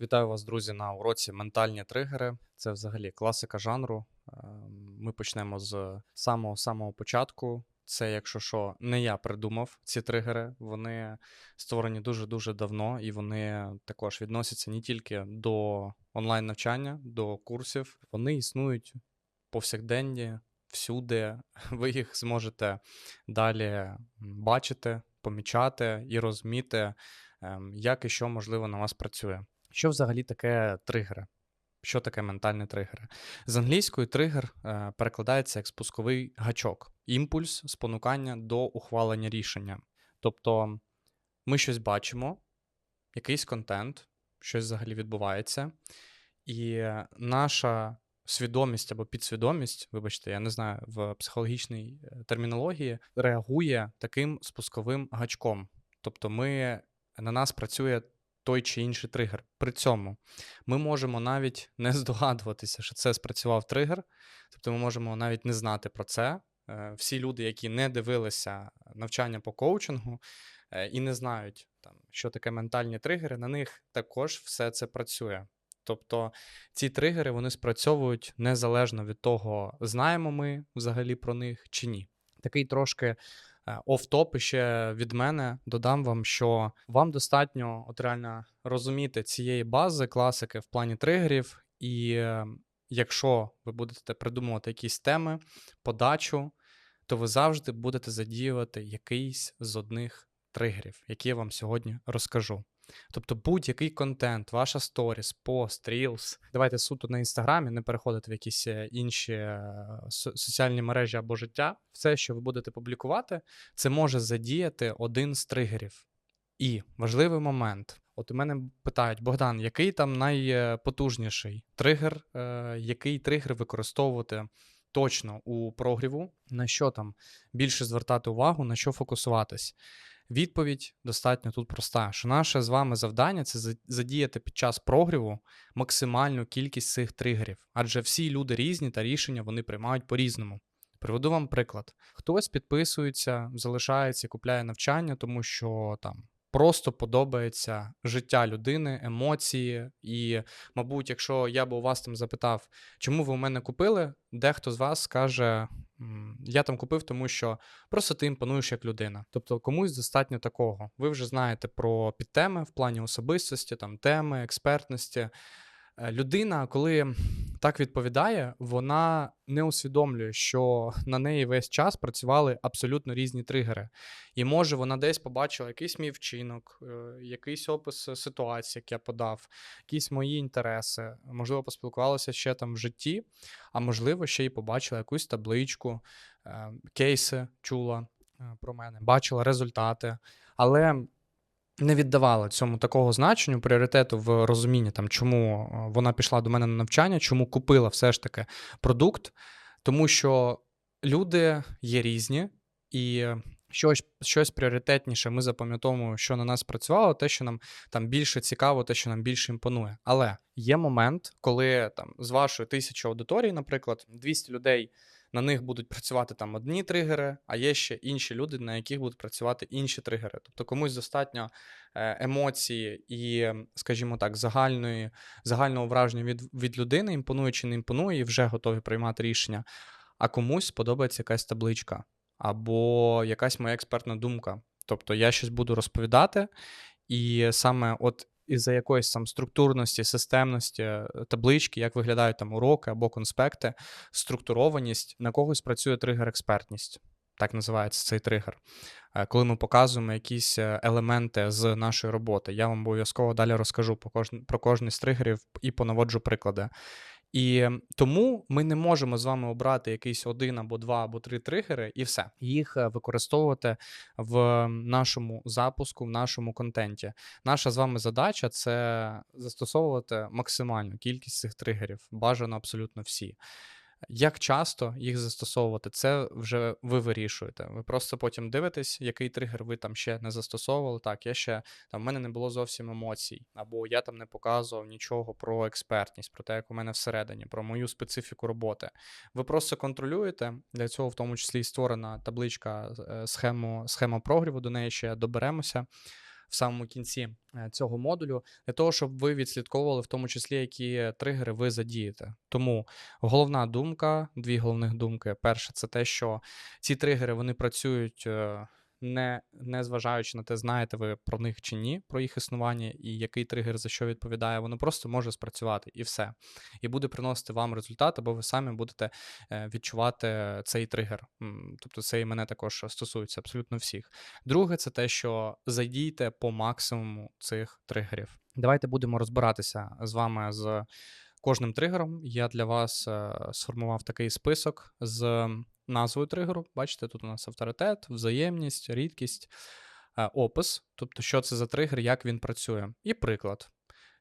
Вітаю вас, друзі, на уроці ментальні тригери. Це взагалі класика жанру. Ем, Ми почнемо з самого самого початку. Це, якщо що, не я придумав ці тригери. Вони створені дуже дуже давно, і вони також відносяться не тільки до онлайн навчання, до курсів. Вони існують повсякденні, всюди. Ви їх зможете далі бачити, помічати і розуміти, ем, як і що можливо на вас працює. Що взагалі таке тригери? Що таке ментальні тригери? З англійської тригер е, перекладається як спусковий гачок, імпульс, спонукання до ухвалення рішення. Тобто ми щось бачимо, якийсь контент, щось взагалі відбувається, і наша свідомість або підсвідомість, вибачте, я не знаю, в психологічній е, термінології реагує таким спусковим гачком. Тобто, ми, на нас працює той чи інший тригер. При цьому ми можемо навіть не здогадуватися, що це спрацював тригер, тобто ми можемо навіть не знати про це. Е, Всі люди, які не дивилися навчання по коучингу е, і не знають, там, що таке ментальні тригери, на них також все це працює. Тобто ці тригери вони спрацьовують незалежно від того, знаємо ми взагалі про них чи ні. Такий трошки оф-топ ще від мене додам вам, що вам достатньо от реально розуміти цієї бази класики в плані тригерів, і е, якщо ви будете придумувати якісь теми, подачу, то ви завжди будете задіювати якийсь з одних тригерів, які я вам сьогодні розкажу. Тобто будь-який контент, ваша сторіс, пост, рілс. Давайте суто на інстаграмі, не переходити в якісь е, інші е, соціальні мережі або життя. Все, що ви будете публікувати, це може задіяти один з тригерів. І важливий момент. От у мене питають: Богдан, який там найпотужніший тригер, е, який тригер використовувати точно у прогріву, на що там більше звертати увагу, на що фокусуватись? Відповідь достатньо тут проста: що наше з вами завдання це задіяти під час прогріву максимальну кількість цих тригерів, адже всі люди різні та рішення вони приймають по-різному. Приведу вам приклад: хтось підписується, залишається, купляє навчання, тому що там просто подобається життя людини, емоції. І, мабуть, якщо я б у вас там запитав, чому ви у мене купили, дехто з вас скаже: я там купив, тому що просто ти імпонуєш як людина. Тобто комусь достатньо такого. Ви вже знаєте про підтеми в плані особистості, там теми, експертності. Е, Людина, коли так відповідає, вона не усвідомлює, що на неї весь час працювали абсолютно різні тригери. І може вона десь побачила якийсь мій вчинок, е, якийсь опис ситуації, як я подав, якісь мої інтереси, можливо, поспілкувалася ще там в житті, а можливо, ще й побачила якусь табличку, е, кейси чула про мене, бачила результати, але не віддавала цьому такого значенню, пріоритету в розумінні, там, чому е, вона пішла до мене на навчання, чому купила все ж таки продукт, тому що люди є різні, і щось, щось пріоритетніше ми запам'ятовуємо, що на нас працювало, те, що нам там більше цікаво, те, що нам більше імпонує. Але є момент, коли там з вашої тисячі аудиторії, наприклад, 200 людей. На них будуть працювати там одні тригери, а є ще інші люди, на яких будуть працювати інші тригери. Тобто комусь достатньо е, емоції і, скажімо так, загальної, загального враження від, від людини, імпонує чи не імпонує, і вже готові приймати рішення. А комусь сподобається якась табличка або якась моя експертна думка. Тобто я щось буду розповідати, і саме от із-за якоїсь там структурності, системності, е, таблички, як виглядають там уроки або конспекти, структурованість, на когось працює тригер-експертність. Так називається цей тригер. Е, Коли ми показуємо якісь е, елементи з нашої роботи, я вам обов'язково далі розкажу про кожний з тригерів і понаводжу приклади. І тому ми не можемо з вами обрати якийсь один або два або три тригери, і все. Їх е, використовувати в нашому запуску, в нашому контенті. Наша з вами задача це застосовувати максимальну кількість цих тригерів, бажано абсолютно всі. Як часто їх застосовувати, це вже ви вирішуєте. Ви просто потім дивитесь, який тригер ви там ще не застосовували. Так, я ще там в мене не було зовсім емоцій, або я там не показував нічого про експертність, про те, як у мене всередині, про мою специфіку роботи. Ви просто контролюєте. Для цього, в тому числі, і створена табличка е, схему, схема прогріву, до неї ще доберемося. В самому кінці е, цього модулю, для того, щоб ви відслідковували в тому числі, які тригери ви задієте. Тому головна думка, дві головних думки. Перше, це те, що ці тригери вони працюють. Не, не зважаючи на те, знаєте ви про них чи ні, про їх існування і який тригер за що відповідає, воно просто може спрацювати і все. І буде приносити вам результат, або ви самі будете е, відчувати цей тригер. Тобто це і мене також стосується абсолютно всіх. Друге, це те, що задійте по максимуму цих тригерів. Давайте будемо розбиратися з вами з кожним тригером. Я для вас е, сформував такий список з назвою тригеру. Бачите, тут у нас авторитет, взаємність, рідкість, е, опис, тобто, що це за тригер, як він працює, і приклад.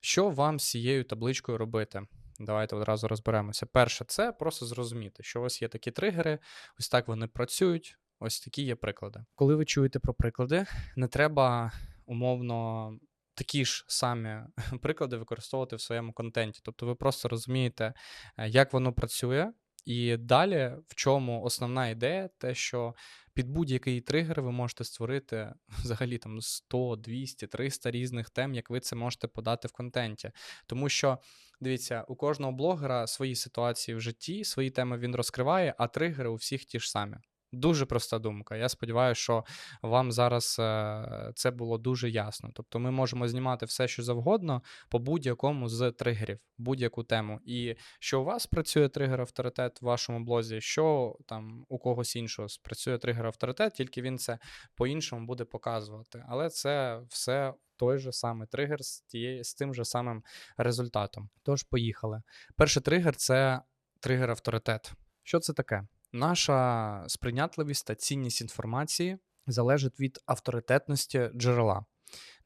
Що вам з цією табличкою робити? Давайте одразу розберемося. Перше, це просто зрозуміти, що у вас є такі тригери, ось так вони працюють. Ось такі є приклади. Коли ви чуєте про приклади, не треба умовно такі ж самі приклади використовувати в своєму контенті. Тобто ви просто розумієте, е, як воно працює, і далі в чому основна ідея, те, що під будь-який тригер ви можете створити взагалі там 100, 200, 300 різних тем, як ви це можете подати в контенті. Тому що, дивіться, у кожного блогера свої ситуації в житті, свої теми він розкриває, а тригери у всіх ті ж самі. Дуже проста думка. Я сподіваюся, що вам зараз е, це було дуже ясно. Тобто ми можемо знімати все, що завгодно по будь-якому з тригерів, будь-яку тему. І що у вас працює тригер авторитет в вашому блозі, що там у когось іншого спрацює тригер авторитет, тільки він це по-іншому буде показувати. Але це все той же самий тригер з, тією, з тим же самим результатом. Тож, поїхали. Перший тригер це тригер авторитет. Що це таке? Наша сприйнятливість та цінність інформації залежить від авторитетності джерела.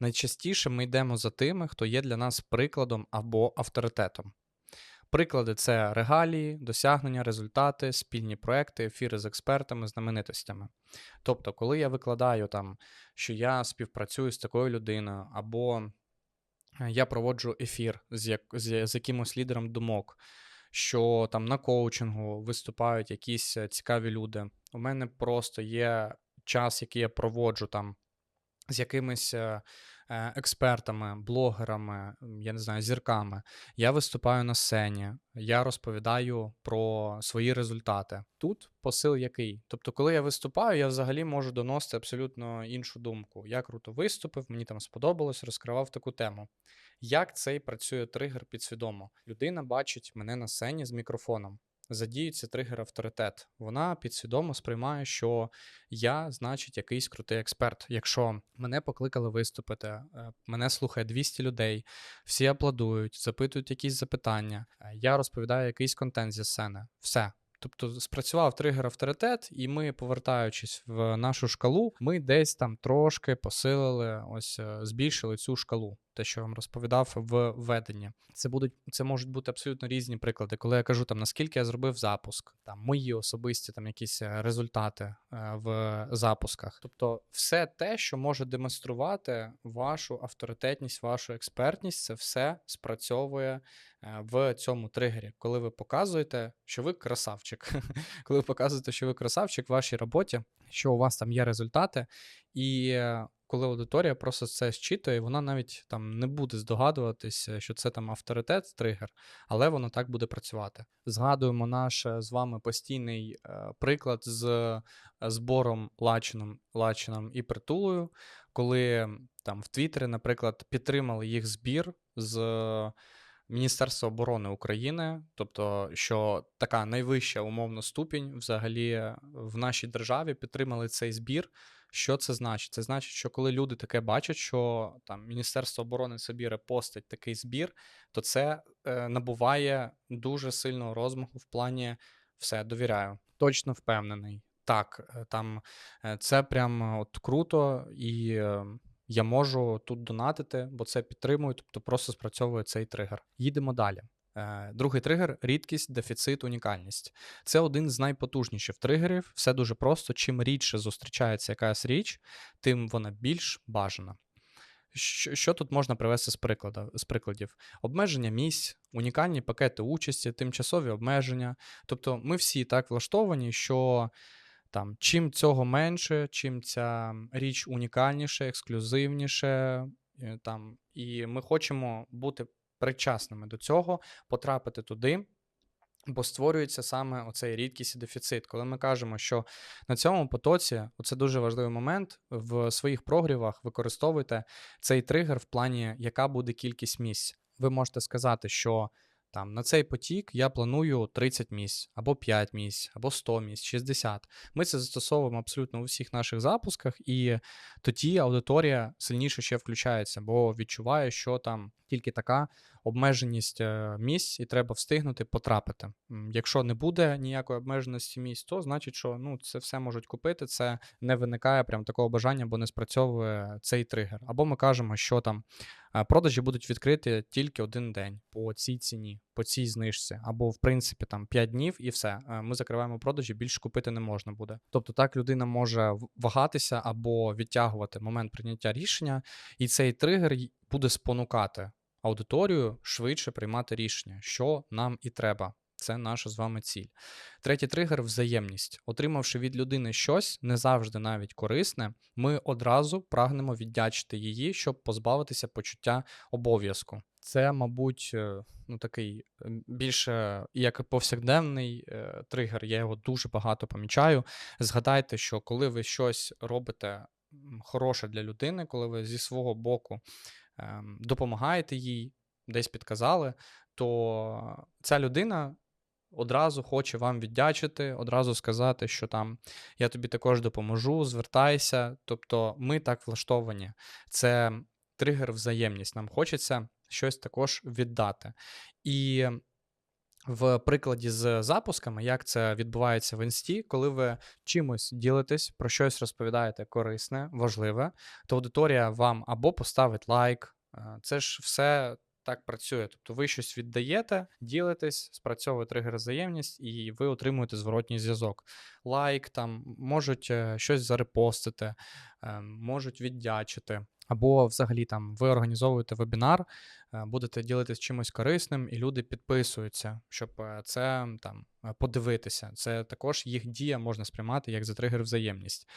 Найчастіше ми йдемо за тими, хто є для нас прикладом або авторитетом. Приклади це регалії, досягнення, результати, спільні проекти, ефіри з експертами, знаменитостями. Тобто, коли я викладаю там, що я співпрацюю з такою людиною, або е, я проводжу ефір з, як, з, з якимось лідером думок, що там на коучингу виступають якісь е, цікаві люди. У мене просто є час, який я проводжу там з якимись е, е, експертами, блогерами, я не знаю, зірками. Я виступаю на сцені, я розповідаю про свої результати. Тут посил який? Тобто, коли я виступаю, я взагалі можу доносити абсолютно іншу думку. Я круто виступив, мені там сподобалось, розкривав таку тему. Як цей працює тригер підсвідомо? Людина бачить мене на сцені з мікрофоном. Задіюється тригер авторитет. Вона підсвідомо сприймає, що я, значить, якийсь крутий експерт. Якщо мене покликали виступити, е, мене слухає 200 людей, всі аплодують, запитують якісь запитання, е, я розповідаю якийсь контент зі сцени. Все. Тобто спрацював тригер авторитет, і ми, повертаючись в нашу шкалу, ми десь там трошки посилили, ось е, збільшили цю шкалу. Те, що я вам розповідав в веденні. Це будуть це можуть бути абсолютно різні приклади. Коли я кажу там наскільки я зробив запуск, там мої особисті там якісь е, результати е, в запусках. Тобто, все те, що може демонструвати вашу авторитетність, вашу експертність, це все спрацьовує е, в цьому тригері, коли ви показуєте, що ви красавчик. коли ви показуєте, що ви красавчик в вашій роботі, що у вас там є результати, і коли аудиторія просто це зчитує, вона навіть там не буде здогадуватися, що це там авторитет, тригер, але воно так буде працювати. Згадуємо наш е, з вами постійний е, приклад з е, збором лачином, лачином і притулою, коли там в Твіттері, наприклад, підтримали їх збір з. Міністерства оборони України, тобто, що така найвища умовно ступінь взагалі в нашій державі підтримали цей збір. Що це значить? Це значить, що коли люди таке бачать, що там Міністерство оборони собі репостить такий збір, то це е, набуває дуже сильного розмаху в плані все, довіряю, точно впевнений. Так, е, там е, це прям от круто, і е, я можу тут донатити, бо це підтримує, тобто просто спрацьовує цей тригер. Їдемо далі. Е, Другий тригер рідкість, дефіцит, унікальність. Це один з найпотужніших тригерів. Все дуже просто. Чим рідше зустрічається якась річ, тим вона більш бажана. Що, що тут можна привести з, прикладу, з прикладів? Обмеження місць, унікальні пакети участі, тимчасові обмеження. Тобто ми всі так влаштовані, що Там, чим цього менше, чим ця річ унікальніше, ексклюзивніше, там, і ми хочемо бути причасними до цього, потрапити туди, бо створюється саме оцей рідкість і дефіцит. Коли ми кажемо, що на цьому потоці, це дуже важливий момент, в своїх прогрівах використовуйте цей тригер в плані, яка буде кількість місць. Ви можете сказати, що там на цей потік я планую 30 місць, або 5 місць, або 100 місць, 60. Ми це застосовуємо абсолютно у всіх наших запусках, і тоді аудиторія сильніше ще включається, бо відчуває, що там тільки така обмеженість е, місць, і треба встигнути потрапити. Якщо не буде ніякої обмеженості місць, то значить, що ну це все можуть купити. Це не виникає прям такого бажання, бо не спрацьовує цей тригер. Або ми кажемо, що там е, продажі будуть відкриті тільки один день по цій ціні, по цій знижці, або в принципі там 5 днів і все. Е, Ми закриваємо продажі, більше купити не можна буде. Тобто так людина може вагатися або відтягувати момент прийняття рішення, і цей тригер буде спонукати аудиторію швидше приймати рішення, що нам і треба. Це наша з вами ціль. Третій тригер взаємність. Отримавши від людини щось, не завжди навіть корисне, ми одразу прагнемо віддячити її, щоб позбавитися почуття обов'язку. Це, мабуть, е, ну такий е, більше як повсякденний е, тригер. Я його дуже багато помічаю. Згадайте, що коли ви щось робите хороше для людини, коли ви зі свого боку ем, допомагаєте їй, десь підказали, то ця людина одразу хоче вам віддячити, одразу сказати, що там я тобі також допоможу, звертайся. Тобто ми так влаштовані. Це тригер взаємність. Нам хочеться щось також віддати. І в прикладі з запусками, як це відбувається в інсті, коли ви чимось ділитесь, про щось розповідаєте корисне, важливе, то аудиторія вам або поставить лайк. е, Це ж все так працює. Тобто ви щось віддаєте, ділитесь, спрацьовує тригер взаємність, і ви отримуєте зворотній зв'язок. Лайк, там можуть е, щось зарепостити, е, можуть віддячити. Або взагалі там ви організовуєте вебінар, е, будете ділитись чимось корисним, і люди підписуються, щоб е, це там подивитися. Це також їх дія можна сприймати як за тригер взаємність.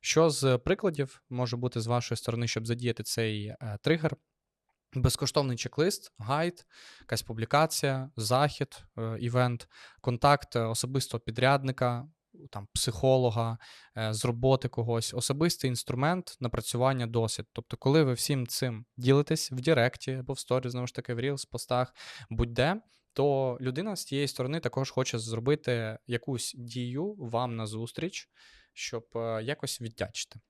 Що з прикладів може бути з вашої сторони, щоб задіяти цей тригер? Безкоштовний чек-лист, гайд, якась публікація, захід, е, івент, контакт е, особистого підрядника, там, психолога, е, з роботи когось, особистий інструмент напрацювання досвід. Тобто, коли ви всім цим ділитесь в Директі або в сторі, знову ж таки, в Reels, постах, будь-де, то людина з тієї сторони також хоче зробити якусь дію вам на зустріч, щоб якось віддячити.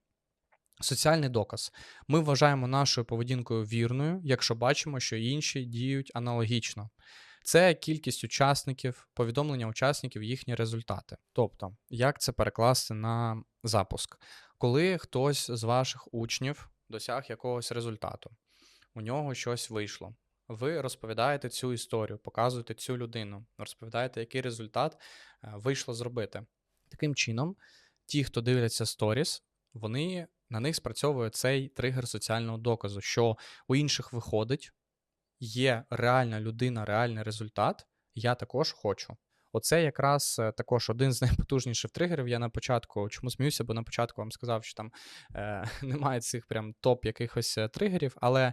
Соціальний доказ. Ми вважаємо нашою поведінкою вірною, якщо бачимо, що інші діють аналогічно. Це кількість учасників, повідомлення учасників, їхні результати. Тобто, як це перекласти на запуск? Коли хтось з ваших учнів досяг якогось результату, у нього щось вийшло. Ви розповідаєте цю історію, показуєте цю людину, розповідаєте, який результат е, вийшло зробити. Таким чином, ті, хто дивляться сторіс, вони на них спрацьовує цей тригер соціального доказу, що у інших виходить, є реальна людина, реальний результат, я також хочу. Оце якраз е, також один з найпотужніших тригерів. Я на початку чому сміюся, бо на початку вам сказав, що там е, немає цих прям топ якихось е, тригерів. Але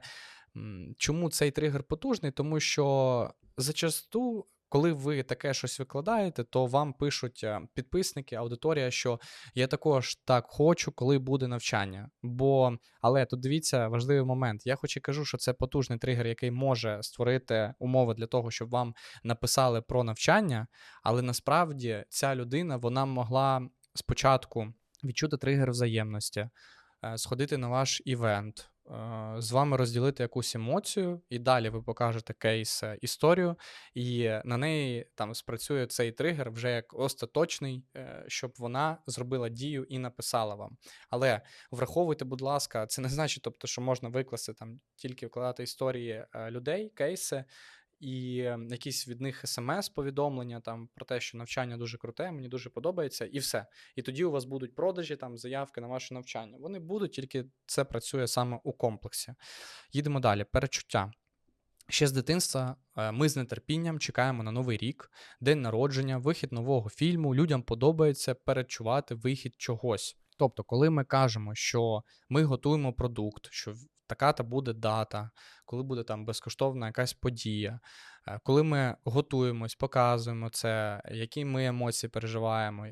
м, чому цей тригер потужний? Тому що зачасту, коли ви таке щось викладаєте, то вам пишуть е, підписники, аудиторія, що я також так хочу, коли буде навчання. Бо, але тут дивіться важливий момент. Я хоч і кажу, що це потужний тригер, який може створити умови для того, щоб вам написали про навчання, але насправді ця людина вона могла спочатку відчути тригер взаємності, е, сходити на ваш івент. З вами розділити якусь емоцію, і далі ви покажете кейс е, історію, і на неї там спрацює цей тригер вже як остаточний, е, щоб вона зробила дію і написала вам. Але враховуйте, будь ласка, це не значить, тобто, що можна викласти там тільки вкладати історії е, людей, кейси. І е, якісь від них смс-повідомлення там про те, що навчання дуже круте, мені дуже подобається, і все. І тоді у вас будуть продажі, там заявки на ваше навчання. Вони будуть, тільки це працює саме у комплексі. Їдемо далі. Перечуття. Ще з дитинства е, ми з нетерпінням чекаємо на новий рік, день народження, вихід нового фільму. Людям подобається передчувати вихід чогось. Тобто, коли ми кажемо, що ми готуємо продукт, що така-та буде дата, коли буде там безкоштовна якась подія, коли ми готуємось, показуємо це, які ми емоції переживаємо,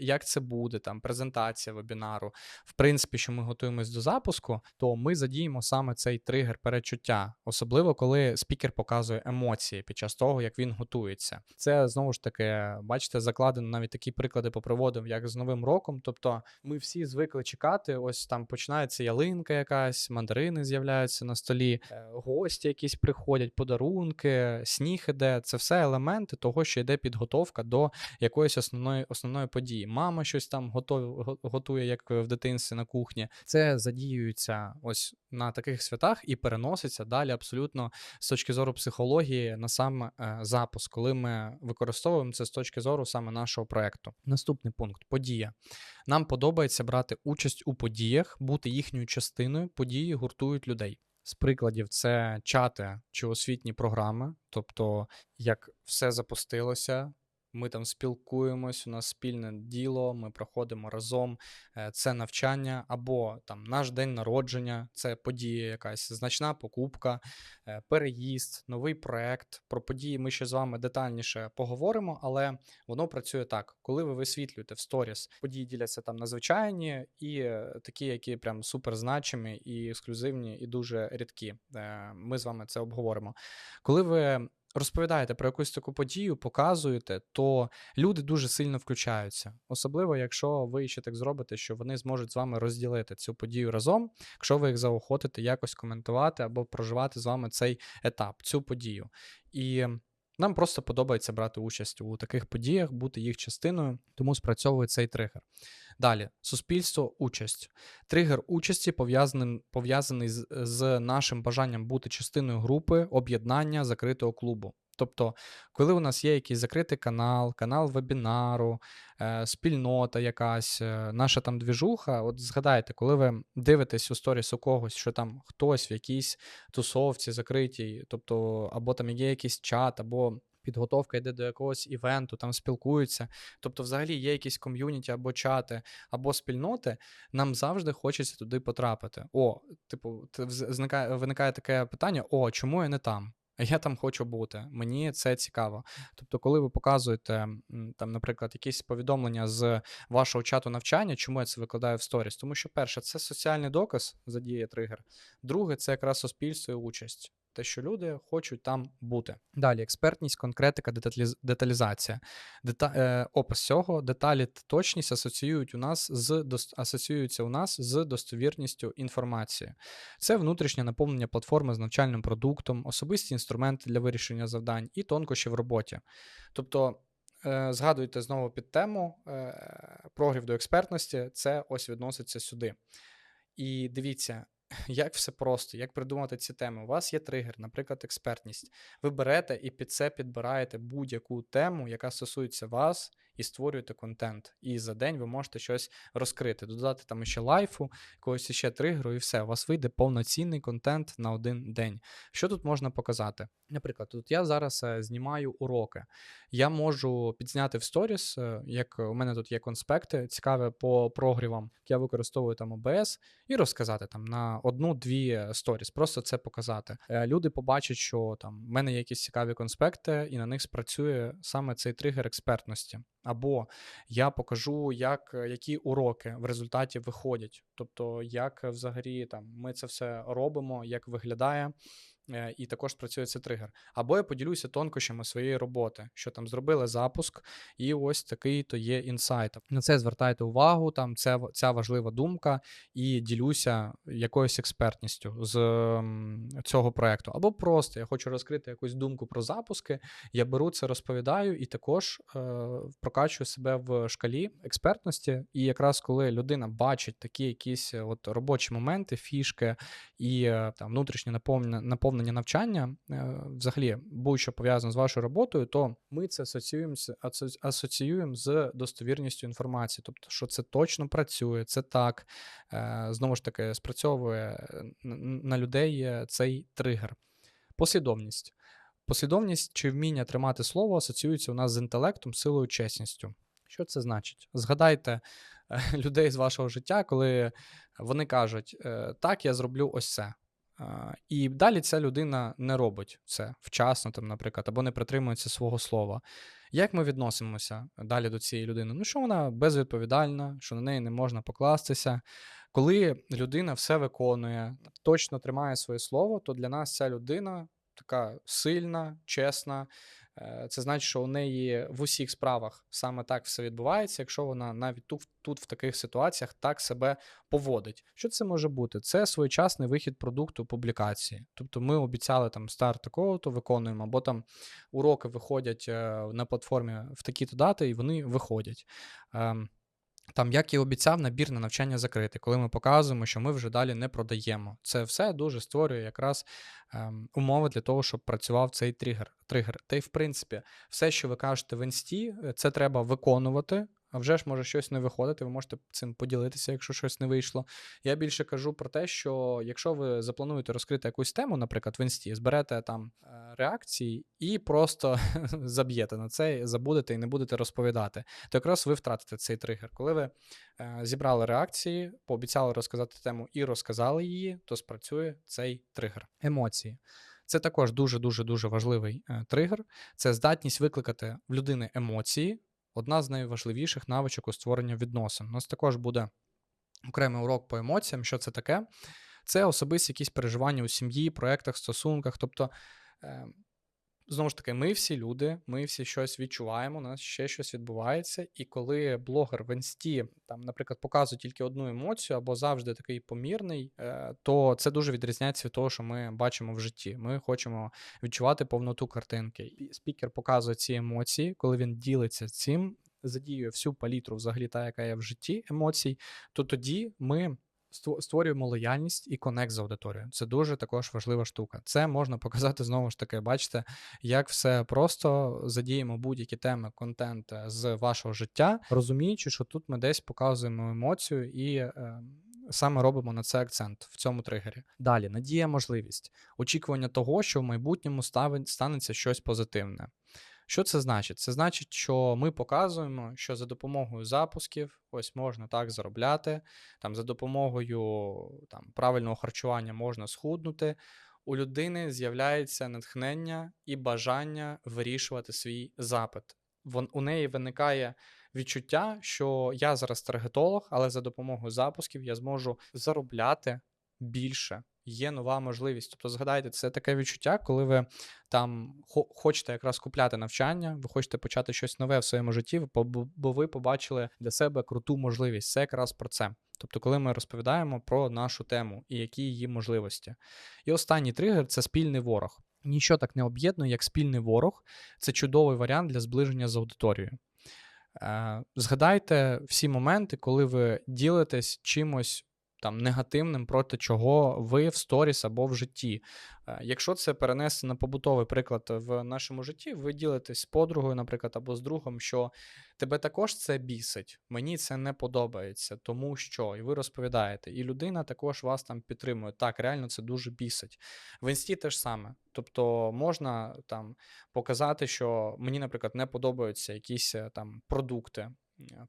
як це буде, там презентація вебінару. В принципі, що ми готуємось до запуску, то ми задіємо саме цей тригер перечуття, особливо коли спікер показує емоції під час того, як він готується. Це знову ж таки, бачите, закладено навіть такі приклади поприводив, як з Новим роком. Тобто, ми всі звикли чекати. Ось там починається ялинка, якась, мандарини з'являються на столі, е, гості якісь приходять, подарунки, сніг іде. Це все елементи того, що йде підготовка до якоїсь основної основної події. Мама щось там готов, готує, як в дитинстві на кухні. Це задіюється ось на таких святах і переноситься далі абсолютно з точки зору психології на сам е, запуск, коли ми використовуємо це з точки зору саме нашого проекту. Наступний пункт подія. Нам подобається брати участь у подіях, бути їхньою частиною. Події гуртують людей. З прикладів це чати чи освітні програми, тобто як все запустилося. Ми там спілкуємось, у нас спільне діло, ми проходимо разом е, це навчання, або там наш день народження, це подія якась, значна покупка, е, переїзд, новий проект. Про події ми ще з вами детальніше поговоримо, але воно працює так. Коли ви висвітлюєте в сторіс, події діляться там на звичайні і е, такі, які прям супер значимі і ексклюзивні, і дуже рідкі. Ми з вами це обговоримо. Коли ви розповідаєте про якусь таку подію, показуєте, то люди дуже сильно включаються. Особливо, якщо ви ще так зробите, що вони зможуть з вами розділити цю подію разом, якщо ви їх заохотите якось коментувати або проживати з вами цей етап, цю подію. І нам просто подобається брати участь у таких подіях, бути їх частиною, тому спрацьовує цей тригер. Далі, суспільство, участь. Тригер участі пов'язаний, пов'язаний з, з нашим бажанням бути частиною групи, об'єднання закритого клубу. Тобто, коли у нас є якийсь закритий канал, канал вебінару, е, спільнота якась, е, наша там двіжуха, от згадайте, коли ви дивитесь у сторіс у когось, що там хтось в якійсь тусовці закритій, тобто, або там є якийсь чат, або підготовка йде до якогось івенту, там спілкуються. Тобто, взагалі є якісь ком'юніті або чати, або спільноти, нам завжди хочеться туди потрапити. О, типу, виникає таке питання: о, чому я не там? Я там хочу бути. Мені це цікаво. Тобто, коли ви показуєте там, наприклад, якісь повідомлення з вашого чату навчання, чому я це викладаю в сторіс? Тому що, перше, це соціальний доказ задіє тригер. Друге, це якраз суспільство і участь. Те, що люди хочуть там бути. Далі експертність, конкретика, деталіз- деталізація. Дета... Е, опис цього, деталі та точність асоціюють у нас з асоціюються у нас з достовірністю інформації. Це внутрішнє наповнення платформи з навчальним продуктом, особисті інструменти для вирішення завдань і тонкощі в роботі. Тобто. е, Згадуйте знову під тему е, прогрів до експертності, це ось відноситься сюди. І дивіться, як все просто, як придумати ці теми. У вас є тригер, наприклад, експертність. Ви берете і під це підбираєте будь-яку тему, яка стосується вас, і створюєте контент. І за день ви можете щось розкрити, додати там ще лайфу, якогось ще тригеру, і все. У вас вийде повноцінний контент на один день. Що тут можна показати? Наприклад, тут я зараз е, знімаю уроки. Я можу підзняти в сторіс, е, як у мене тут є конспекти, цікаві по прогрівам. Я використовую там OBS і розказати там на одну-дві сторіс, просто це показати. Е, Люди побачать, що там в мене є якісь цікаві конспекти, і на них спрацює саме цей тригер експертності. Або я покажу, як, які уроки в результаті виходять. Тобто, як е, взагалі там ми це все робимо, як виглядає. Е, І також працює цей тригер. Або я поділюся тонкощами своєї роботи, що там зробили запуск, і ось такий то є інсайт. На це звертайте увагу, там це ця важлива думка, і ділюся якоюсь експертністю з цього проекту. Або просто я хочу розкрити якусь думку про запуски. Я беру це, розповідаю і також е, прокачую себе в шкалі експертності. І якраз коли людина бачить такі якісь от робочі моменти, фішки і е, там внутрішнє наповнення, наповнення навчання, е, взагалі будь-що пов'язано з вашою роботою, то ми це асоціюємо, асоціюємо з достовірністю інформації. Тобто, що це точно працює, це так. Е, Знову ж таки, спрацьовує е, на людей цей тригер. Послідовність. Послідовність чи вміння тримати слово асоціюється у нас з інтелектом, силою, чесністю. Що це значить? Згадайте людей з вашого життя, коли вони кажуть: так, я зроблю ось це. І далі ця людина не робить це вчасно, там, наприклад, або не притримується свого слова. Як ми відносимося далі до цієї людини? Ну, що вона безвідповідальна, що на неї не можна покластися. Коли людина все виконує, точно тримає своє слово, то для нас ця людина така сильна, чесна. Е, Це значить, що у неї в усіх справах саме так все відбувається, якщо вона навіть тут, тут в таких ситуаціях так себе поводить. Що це може бути? Це своєчасний вихід продукту публікації. Тобто ми обіцяли там старт такого, то виконуємо, або там уроки виходять е, на платформі в такі-то дати, і вони виходять. Там, як і обіцяв, набір на навчання закрити, коли ми показуємо, що ми вже далі не продаємо. Це все дуже створює якраз ем, умови для того, щоб працював цей тригер. тригер. Та й в принципі, все, що ви кажете в інсті, е, це треба виконувати. А вже ж може щось не виходити, ви можете цим поділитися, якщо щось не вийшло. Я більше кажу про те, що якщо ви заплануєте розкрити якусь тему, наприклад, в інсті, зберете там е, реакції і просто заб'єте на це, забудете і не будете розповідати, то якраз ви втратите цей тригер. Коли ви е, зібрали реакції, пообіцяли розказати тему і розказали її, то спрацює цей тригер. Емоції. Це також дуже дуже дуже важливий е, тригер. Це здатність викликати в людини емоції. Одна з найважливіших навичок у створенні відносин. У нас також буде окремий урок по емоціям. Що це таке? Це особисті якісь переживання у сім'ї, проєктах, стосунках. Тобто, е, знову ж таки, ми всі люди, ми всі щось відчуваємо, у нас ще щось відбувається. І коли блогер в інсті, там, наприклад, показує тільки одну емоцію або завжди такий помірний, е, то це дуже відрізняється від того, що ми бачимо в житті. Ми хочемо відчувати повноту картинки. Спікер показує ці емоції, коли він ділиться цим, задіює всю палітру, взагалі та, яка є в житті емоцій, то тоді ми. Ство- Створюємо лояльність і конект з аудиторією. Це дуже також важлива штука. Це можна показати знову ж таки. Бачите, як все просто задіємо будь-які теми, контент е, з вашого життя, розуміючи, що тут ми десь показуємо емоцію і е, саме робимо на це акцент в цьому тригері. Далі надія, можливість, очікування того, що в майбутньому станеться щось позитивне. Що це значить? Це значить, що ми показуємо, що за допомогою запусків ось можна так заробляти, там за допомогою там, правильного харчування можна схуднути. У людини з'являється натхнення і бажання вирішувати свій запит. Вон, у неї виникає відчуття, що я зараз таргетолог, але за допомогою запусків я зможу заробляти більше. Є нова можливість. Тобто, згадайте, це таке відчуття, коли ви там хочете якраз купляти навчання, ви хочете почати щось нове в своєму житті, бо ви побачили для себе круту можливість. Це якраз про це. Тобто, коли ми розповідаємо про нашу тему і які її можливості. І останній тригер це спільний ворог. Ніщо так не об'єднує, як спільний ворог. Це чудовий варіант для зближення з аудиторією. Е, Згадайте всі моменти, коли ви ділитесь чимось там негативним, проти чого ви в сторіс або в житті. Е, Якщо це перенести на побутовий приклад в нашому житті, ви ділитесь з подругою, наприклад, або з другом, що тебе також це бісить, мені це не подобається, тому що, і ви розповідаєте, і людина також вас там підтримує. Так, реально це дуже бісить. В інсті теж саме. Тобто можна там показати, що мені, наприклад, не подобаються якісь е, там продукти.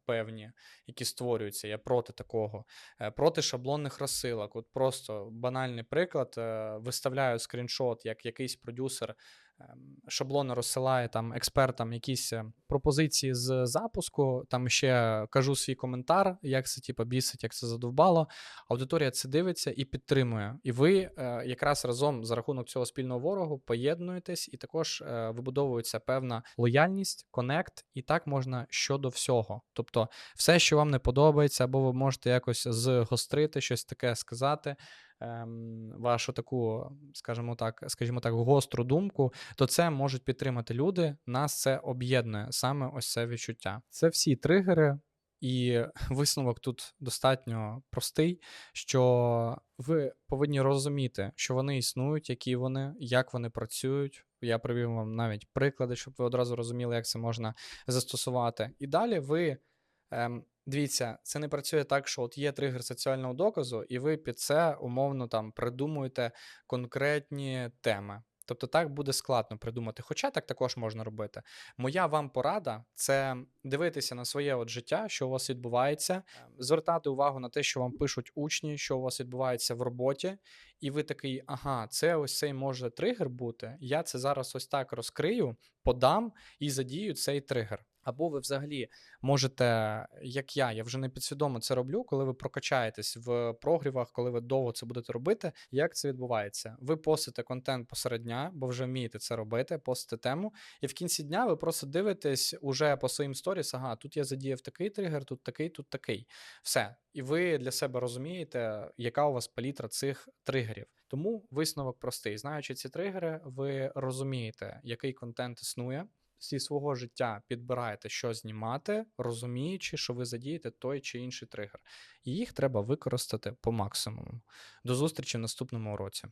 Певні, які створюються, я проти такого, Е, проти шаблонних розсилок. От просто банальний приклад. е, Виставляю скріншот, як якийсь продюсер ем, шаблони розсилає там експертам якісь е, пропозиції з запуску. Там ще кажу свій коментар, як це типу, бісить, як це задовбало. Аудиторія це дивиться і підтримує. І ви е, якраз разом за рахунок цього спільного ворогу поєднуєтесь, і також е, вибудовується певна лояльність, конект, і так можна щодо всього. Тобто, все, що вам не подобається, або ви можете якось згострити, щось таке сказати. Ем, Вашу таку, скажімо так, скажімо так, гостру думку, то це можуть підтримати люди. Нас це об'єднує саме ось це відчуття. Це всі тригери, і висновок тут достатньо простий, що ви повинні розуміти, що вони існують, які вони, як вони працюють. Я привів вам навіть приклади, щоб ви одразу розуміли, як це можна застосувати. І далі ви. Ем, Дивіться, це не працює так, що от є тригер соціального доказу, і ви під це умовно там придумуєте конкретні теми. Тобто так буде складно придумати. Хоча так також можна робити. Моя вам порада це дивитися на своє от життя, що у вас відбувається, ем, звертати увагу на те, що вам пишуть учні, що у вас відбувається в роботі, і ви такий, ага, це ось цей може тригер бути. Я це зараз ось так розкрию, подам і задію цей тригер. Або ви взагалі можете, як я, я вже не підсвідомо це роблю, коли ви прокачаєтесь в прогрівах, коли ви довго це будете робити. Як це відбувається? Ви постите контент посеред дня, бо вже вмієте це робити, постите тему, і в кінці дня ви просто дивитесь уже по своїм сторіс, ага, тут я задіяв такий тригер, тут такий, тут такий. Все. І ви для себе розумієте, яка у вас палітра цих тригерів. Тому висновок простий. Знаючи ці тригери, ви розумієте, який контент існує. Зі свого життя підбираєте, що знімати, розуміючи, що ви задієте той чи інший тригер. І їх треба використати по максимуму. До зустрічі в наступному уроці.